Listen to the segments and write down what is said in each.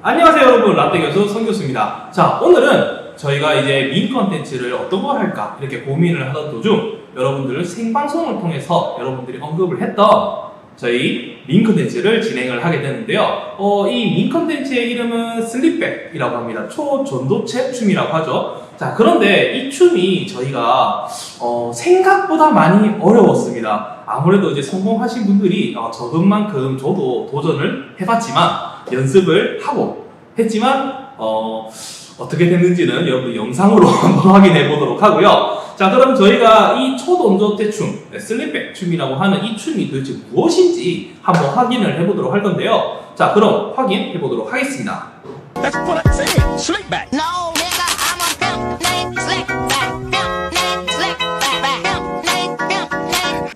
안녕하세요 여러분 라떼 교수 성 교수입니다. 자 오늘은 저희가 이제 민 컨텐츠를 어떤 걸 할까 이렇게 고민을 하던 도중 여러분들 생방송을 통해서 여러분들이 언급을 했던 저희 민 컨텐츠를 진행을 하게 되는데요. 어, 이민 컨텐츠의 이름은 슬립백이라고 합니다. 초전도체 춤이라고 하죠. 자 그런데 이 춤이 저희가 어, 생각보다 많이 어려웠습니다. 아무래도 이제 성공하신 분들이 어, 적은 만큼 저도 도전을 해봤지만 연습을 하고 했지만 어, 어떻게 됐는지는 여러분 영상으로 한번 확인해 보도록 하고요. 자 그럼 저희가 이 초동조대 춤, 네, 슬립백 춤이라고 하는 이 춤이 도대체 무엇인지 한번 확인을 해보도록 할 건데요. 자 그럼 확인해 보도록 하겠습니다.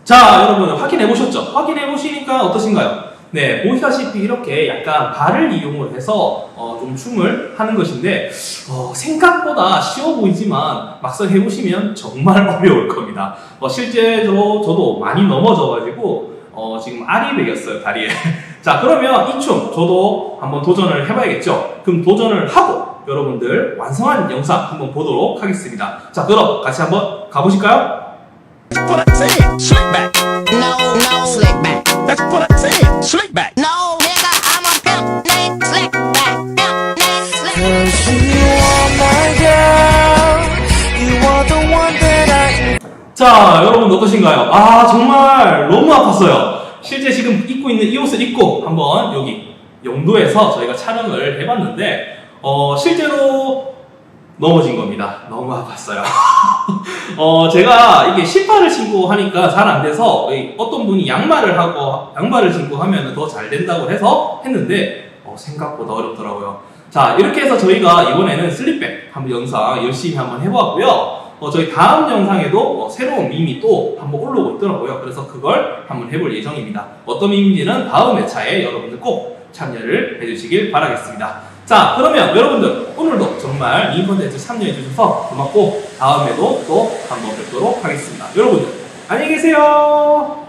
자, 여러분 확인해 보셨죠? 확인해 보시니까 어떠신가요? 네, 보시다시피 이렇게 약간 발을 이용을 해서 어, 좀 춤을 하는 것인데 어, 생각보다 쉬워 보이지만 막상 해보시면 정말 어려울 겁니다. 어, 실제로 저도 많이 넘어져가지고 어, 지금 알이 베겼어요 다리에. 자, 그러면 이 춤 저도 한번 도전을 해봐야겠죠? 그럼 도전을 하고 여러분들 완성한 영상 한번 보도록 하겠습니다. 자, 그럼 같이 한번 가보실까요? 자, 여러분 어떠신가요? 아, 정말 너무 아팠어요. 실제 지금 입고 있는 이 옷을 입고 한번 여기 영도에서 저희가 촬영을 해봤는데, 어, 실제로 넘어진 겁니다. 너무 아팠어요. 어, 제가 이게 신발을 신고 하니까 잘 안 돼서 이 어떤 분이 양말을 하고, 양말을 신고 하면 더 잘 된다고 해서 했는데, 어, 생각보다 어렵더라고요. 자, 이렇게 해서 저희가 이번에는 슬립백 한번 영상 열심히 한번 해보았고요. 어, 저희 다음 영상에도 어, 새로운 밈이 또 한번 올라오고 있더라고요. 그래서 그걸 한번 해볼 예정입니다. 어떤 밈인지는 다음 회차에 여러분들 꼭 참여를 해주시길 바라겠습니다. 자, 그러면 여러분들 오늘도 정말 밈 컨텐츠 참여해주셔서 고맙고 다음에도 또 한번 뵙도록 하겠습니다. 여러분들 안녕히 계세요.